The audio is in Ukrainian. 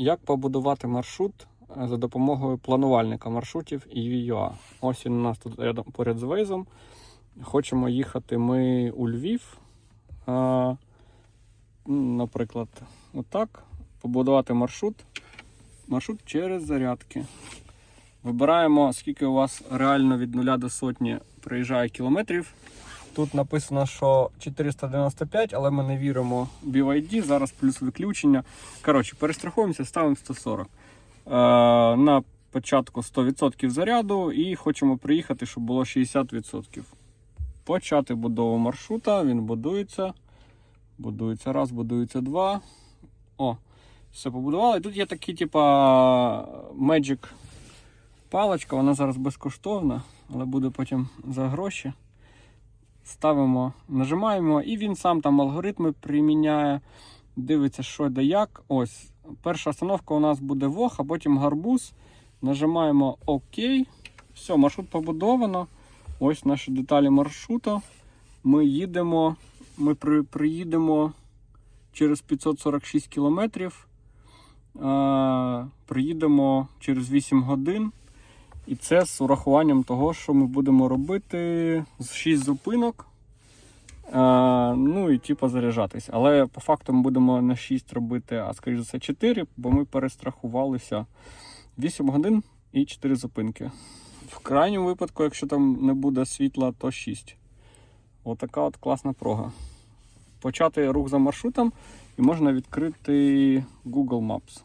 Як побудувати маршрут е, за допомогою планувальника маршрутів EVUA? Ось він у нас тут рядом поряд з Вейзом. Хочемо їхати ми у Львів. е, Наприклад, отак. Побудувати маршрут. Маршрут через зарядки. Вибираємо, скільки у вас реально від 0 до сотні приїжджає кілометрів. Тут написано, що 495, але ми не віримо BYD. Зараз плюс виключення. Коротше, перестраховуємося, ставимо 140. Е, на початку 100% заряду і хочемо приїхати, щоб було 60%. Почати будову маршрута. Він будується. Будується раз, будується два. О, все побудували. Тут є такі, типа, Magic паличка, вона зараз безкоштовна, але буде потім за гроші. Ставимо, нажимаємо, і він сам там алгоритми приміняє, дивиться, що де як. Ось. Перша остановка у нас буде вог, а потім гарбуз. Нажимаємо ОК. Все, маршрут побудовано. Ось наші деталі маршруту. Ми їдемо, ми при, приїдемо через 546 кілометрів. Приїдемо через 8 годин. І це з урахуванням того, що ми будемо робити з 6 зупинок. Е, ну і типу заряджатись. Але по факту ми будемо не 6 робити, а скоріше за все 4, бо ми перестрахувалися 8 годин і 4 зупинки. В крайньому випадку, якщо там не буде світла, то 6. Отака от класна прога. Почати рух за маршрутом і можна відкрити Google Maps.